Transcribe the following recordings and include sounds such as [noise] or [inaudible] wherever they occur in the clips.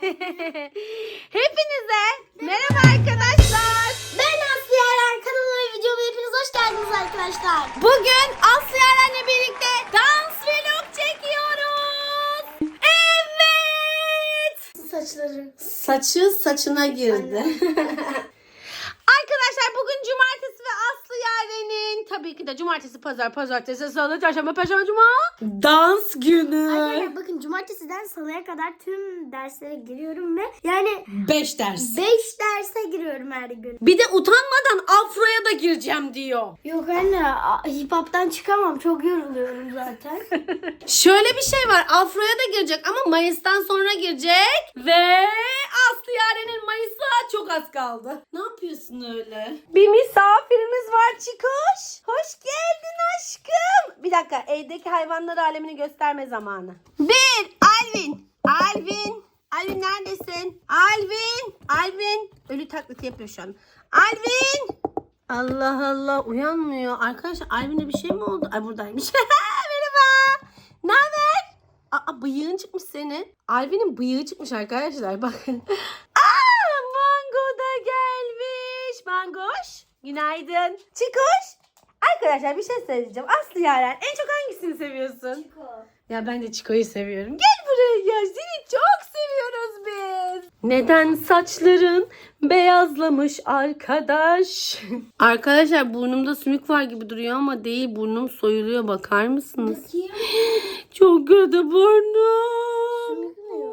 [laughs] Hepinize merhaba arkadaşlar. Ben Aslı Yaren kanalıma ve videoma hepiniz hoş geldiniz arkadaşlar. Bugün Aslı Yaren'le birlikte dans vlog çekiyoruz. Evet. Saçları. Saçı saçına girdi. [laughs] Arkadaşlar bugün cumartesi ve Aslı Yaren'in tabii ki de cumartesi, pazar, pazartesi, salı, çarşamba, perşembe, cuma dans günü. Arkadaşlar bakın cumartesiden salıya kadar tüm derslere giriyorum ve yani 5 ders. 5 derse giriyorum her gün. Bir de utanmadan afroya da gireceğim diyor. Yok anne a- hip hop'tan çıkamam çok yoruluyorum zaten. [laughs] Şöyle bir şey var. Afro'ya da girecek ama Mayıs'tan sonra girecek. Ve Aslı Yaren'in Mayıs'a çok az kaldı. Ne yapıyorsun öyle? Bir misafirimiz var Çikoş. Hoş geldin aşkım. Bir dakika evdeki hayvanlar alemini gösterme zamanı. Bir Alvin. Alvin. Alvin neredesin? Alvin. Alvin. Ölü taklidi yapıyor şu an. Alvin. Allah Allah uyanmıyor. Arkadaşlar Alvin'e bir şey mi oldu? Ay buradaymış. [laughs] Merhaba. Ne haber? Aa bıyığın çıkmış senin. Alvin'in bıyığı çıkmış arkadaşlar bakın. Aa Mango da gelmiş. Mangoş. Günaydın. Çikoş. Arkadaşlar bir şey söyleyeceğim. Aslı Yaren en çok hangisini seviyorsun? Ya ben de Çiko'yu seviyorum. Gel buraya. Seni çok seviyoruz biz. Neden saçların beyazlamış arkadaş? [laughs] Arkadaşlar burnumda sümük var gibi duruyor ama değil. Burnum soyuluyor. Bakar mısınız? [gasps] Çok kötü burnum.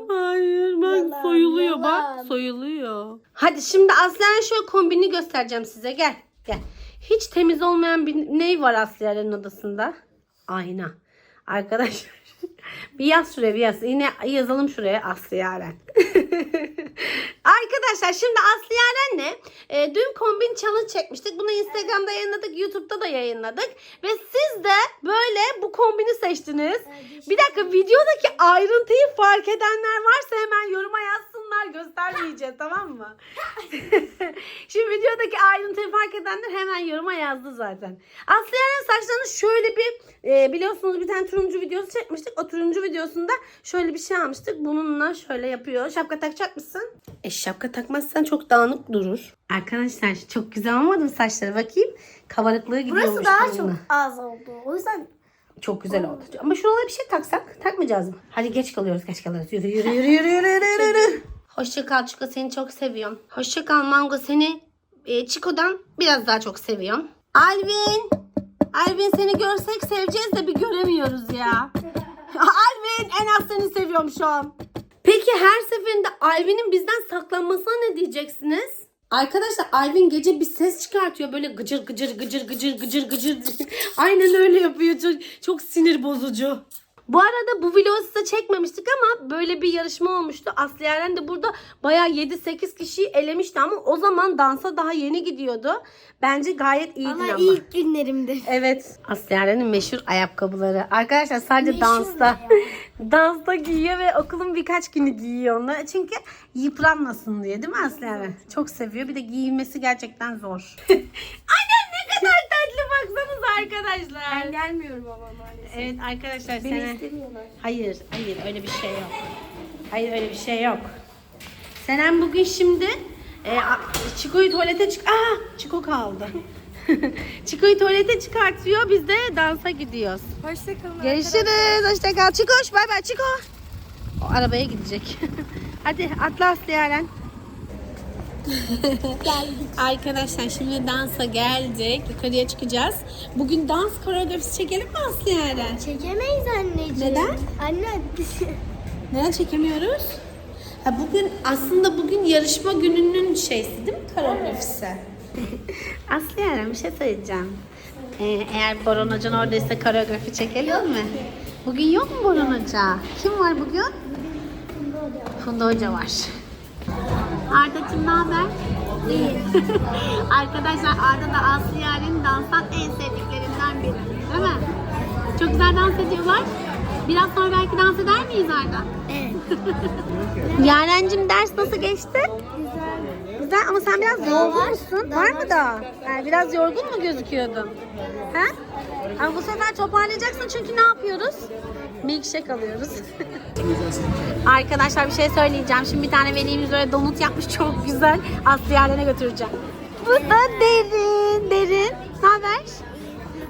Hayır bak Yalan, soyuluyor bak yalan. soyuluyor. Hadi şimdi Aslı'nın şöyle kombini göstereceğim size gel gel. Hiç temiz olmayan bir ney var Aslı'nın odasında? Ayna. Arkadaşlar bir yaz şuraya bir yaz. Yine yazalım şuraya Aslı Yaren. [laughs] Arkadaşlar şimdi Aslı Yaren'le e, dün kombin challenge çekmiştik. Bunu Instagram'da yayınladık, YouTube'da da yayınladık. Ve siz de böyle bu kombini seçtiniz. Bir dakika videodaki ayrıntıyı fark edenler varsa hemen yoruma yazsınlar. Göstermeyeceğiz tamam mı? [laughs] Şimdi videodaki ayrıntıyı fark edenler hemen yoruma yazdı zaten. Aslı Yaren saçlarını şöyle bir e, biliyorsunuz bir tane turuncu videosu çekmiştik. O turuncu videosunda şöyle bir şey almıştık. Bununla şöyle yapıyor. Şapka takacak mısın? E şapka takmazsan çok dağınık durur. Arkadaşlar çok güzel olmadı mı saçları bakayım. Kabarıklığı gidiyormuş. Burası daha bununla. çok az oldu. O yüzden Çok güzel oldu. Ama şuralara bir şey taksak takmayacağız mı? Hadi geç kalıyoruz geç kalıyoruz. Yürü yürü yürü yürü yürü yürü yürü. Hoşça kal Çiko seni çok seviyorum. Hoşça kal Mango seni e, Çiko'dan biraz daha çok seviyorum. Alvin. Alvin seni görsek seveceğiz de bir göremiyoruz ya. [laughs] Alvin en az seni seviyorum şu an. Peki her seferinde Alvin'in bizden saklanmasına ne diyeceksiniz? Arkadaşlar Alvin gece bir ses çıkartıyor böyle gıcır gıcır gıcır gıcır gıcır gıcır. [laughs] Aynen öyle yapıyor. Çok, çok sinir bozucu. Bu arada bu vlogu size çekmemiştik ama böyle bir yarışma olmuştu. Aslı Yaren de burada bayağı 7-8 kişiyi elemişti ama o zaman dansa daha yeni gidiyordu. Bence gayet iyiydi ama ama. ilk günlerimde. Evet. Aslı Yaren'in meşhur ayakkabıları. Arkadaşlar sadece Meşhur dansta. ne [laughs] dansta giyiyor ve okulun birkaç günü giyiyor onu. Çünkü yıpranmasın diye değil mi Aslı Yaren? Çok seviyor. Bir de giyilmesi gerçekten zor. [laughs] Baksanıza arkadaşlar. Ben gelmiyorum ama maalesef. Evet arkadaşlar Beni Senen- istemiyorlar. Hayır, hayır öyle bir şey yok. Hayır öyle bir şey yok. Senem bugün şimdi e, a- Çiko'yu tuvalete çık... Aa, Çiko kaldı. [laughs] Çiko'yu tuvalete çıkartıyor. Biz de dansa gidiyoruz. Hoşçakalın. Görüşürüz. Hoşça kal. Çikoş bay bay Çiko. O arabaya gidecek. [laughs] Hadi atla Aslı Yaren. Arkadaşlar şimdi dansa geldik. Yukarıya çıkacağız. Bugün dans koreografisi çekelim mi Aslı Yaren? Çekemeyiz anneciğim. Neden? Anne Neden çekemiyoruz? Ha bugün aslında bugün yarışma gününün şeysi değil mi koreografisi? [laughs] Aslı Yaren bir şey söyleyeceğim. Ee, eğer Boran Hoca'nın oradaysa koreografi çekelim mi? Bugün yok mu Boran Hoca? Kim var bugün? Funda Hoca var. Arda'cığım ne haber? İyi. [laughs] Arkadaşlar Arda da Aslı Yaren'in danstan en sevdiklerinden biri. Değil mi? Çok güzel dans ediyorlar. Biraz sonra belki dans eder miyiz Arda? Evet. [laughs] Yarencim ders nasıl geçti? Güzel. Güzel ama sen biraz yorgun var. mı daha? Yani biraz yorgun mu gözüküyordun? He? Ama bu sefer toparlayacaksın çünkü ne yapıyoruz? Milkshake alıyoruz. [laughs] Arkadaşlar bir şey söyleyeceğim. Şimdi bir tane velimiz böyle donut yapmış [laughs] çok güzel. Aslı yerlerine götüreceğim. Bu da Derin. Derin. Ne haber?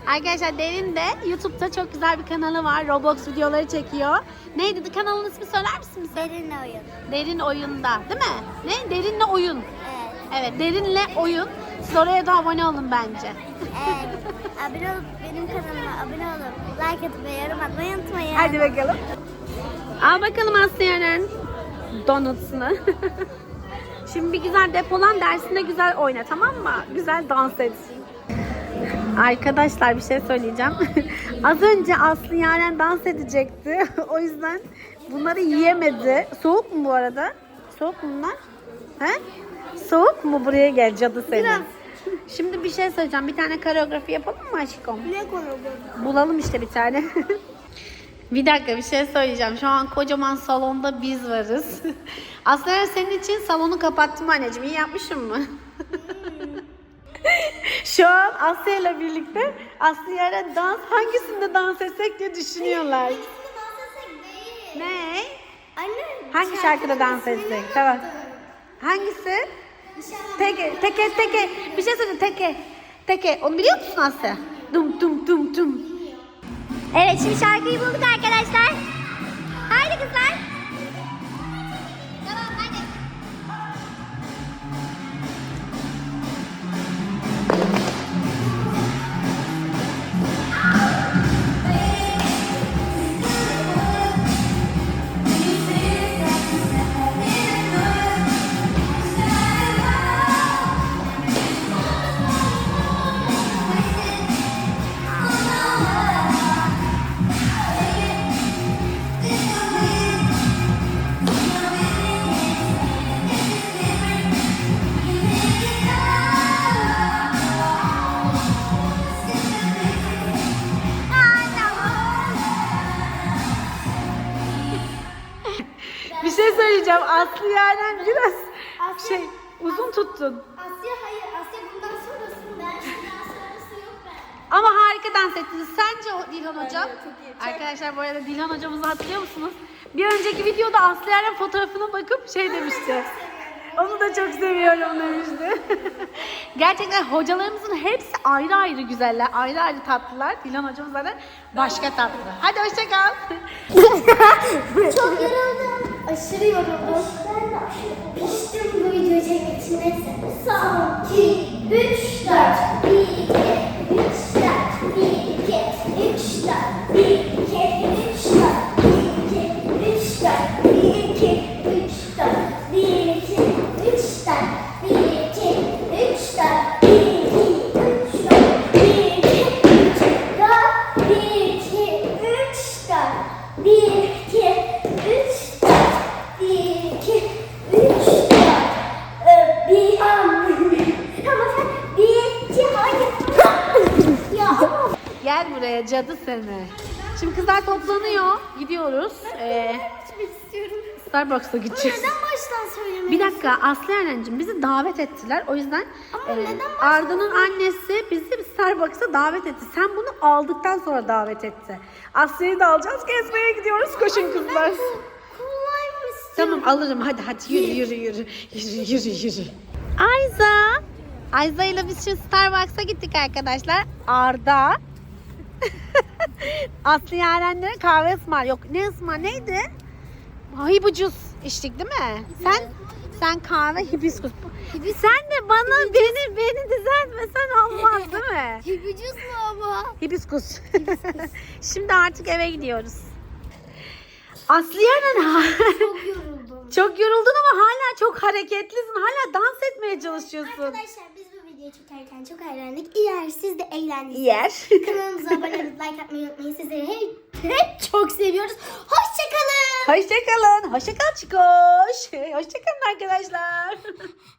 Arkadaşlar Derin de YouTube'da çok güzel bir kanalı var. Roblox videoları çekiyor. Neydi kanalın ismi söyler misin bize? Derin oyun. Derin oyunda değil mi? Ne? Derinle oyun. Evet. Evet derinle oyun. Siz oraya da abone olun bence. Abone olup benim kanalıma abone olup like atıp ve yorum atmayı unutmayın. Hadi bakalım. Al bakalım Aslı Yaren. Donuts'unu. [laughs] Şimdi bir güzel depolan dersinde güzel oyna tamam mı? Güzel dans et. Arkadaşlar bir şey söyleyeceğim. [laughs] Az önce Aslı Yaren dans edecekti. [laughs] o yüzden bunları yiyemedi. Soğuk mu bu arada? Soğuk mu bunlar? He? Soğuk mu? Buraya gel cadı seni. Biraz. Şimdi bir şey söyleyeceğim. Bir tane koreografi yapalım mı aşkım? Ne bu? Bulalım işte bir tane. [laughs] bir dakika bir şey söyleyeceğim. Şu an kocaman salonda biz varız. [laughs] Aslında senin için salonu kapattım anneciğim. İyi yapmışım mı? [laughs] Şu an Asya ile birlikte Aslı yere dans hangisinde dans etsek diye düşünüyorlar. Ne? Anne. Hangi şarkıda dans etsek? Tamam. Hangisi? Teke, teke, teke. Bir şey söyle teke. Teke. Onu biliyor musun Asya? Dum dum dum dum. Evet şimdi şarkıyı bulduk arkadaşlar. Haydi kızlar. Söyleyeceğim. Aslı Yaren biraz Asya- şey uzun tuttun. Asya hayır Asya bundan sonrası ben şundan sonrası yok ben. Ama harika dans ettiniz. Sence o Dilhan Hocam? Arkadaşlar bu arada Dilhan hocamızı hatırlıyor musunuz? Bir önceki videoda Aslı Yaren fotoğrafına bakıp şey demişti. Onu da çok seviyorum demişti. [laughs] Gerçekten hocalarımızın hepsi ayrı ayrı güzeller, ayrı ayrı tatlılar. Dilan hocamız zaten başka tatlı. Hadi hoşça kal. Çok yoruldum. Aşırı yoruldum. Ben de aşırı piştim bu videoyu çekmek için. Neyse. Son, iki, üç, dört. Bir, iki, Gel buraya cadı seni. Şimdi kızlar toplanıyor. Gidiyoruz. Ee, istiyorum. Starbucks'a gideceğiz. Neden baştan söylemeyin? Bir dakika Aslı Eren'cim bizi davet ettiler. O yüzden Ama e, neden baştan Arda'nın annesi bizi Starbucks'a davet etti. Sen bunu aldıktan sonra davet etti. Aslı'yı da alacağız. Gezmeye gidiyoruz. Koşun kızlar. Tamam alırım. Hadi hadi yürü yürü yürü. Yürü yürü yürü. Ayza. Ayza ile biz şimdi Starbucks'a gittik arkadaşlar. Arda. [laughs] Aslı Yarenlere kahve ısmar. Yok ne ısmar neydi? Hibicus içtik değil mi? Sen sen kahve hibiskus. Sen de bana beni beni düzeltmesen olmaz değil mi? [laughs] Hibicus mu ama? Hibiskus. [laughs] Şimdi artık eve gidiyoruz. Aslı Yaren Çok yoruldum. çok yoruldun ama hala çok hareketlisin. Hala dans etmeye çalışıyorsun. Arkadaşlar biz bu videoyu çekerken çok eğlendik. Eğer siz de eğlendiyseniz Yer. [laughs] kanalımıza abone olup like atmayı unutmayın. Sizleri hep, hep çok seviyoruz. Hoşçakalın. Hoşçakalın. Hoşçakal Çikoş. Hoşçakalın arkadaşlar. [laughs]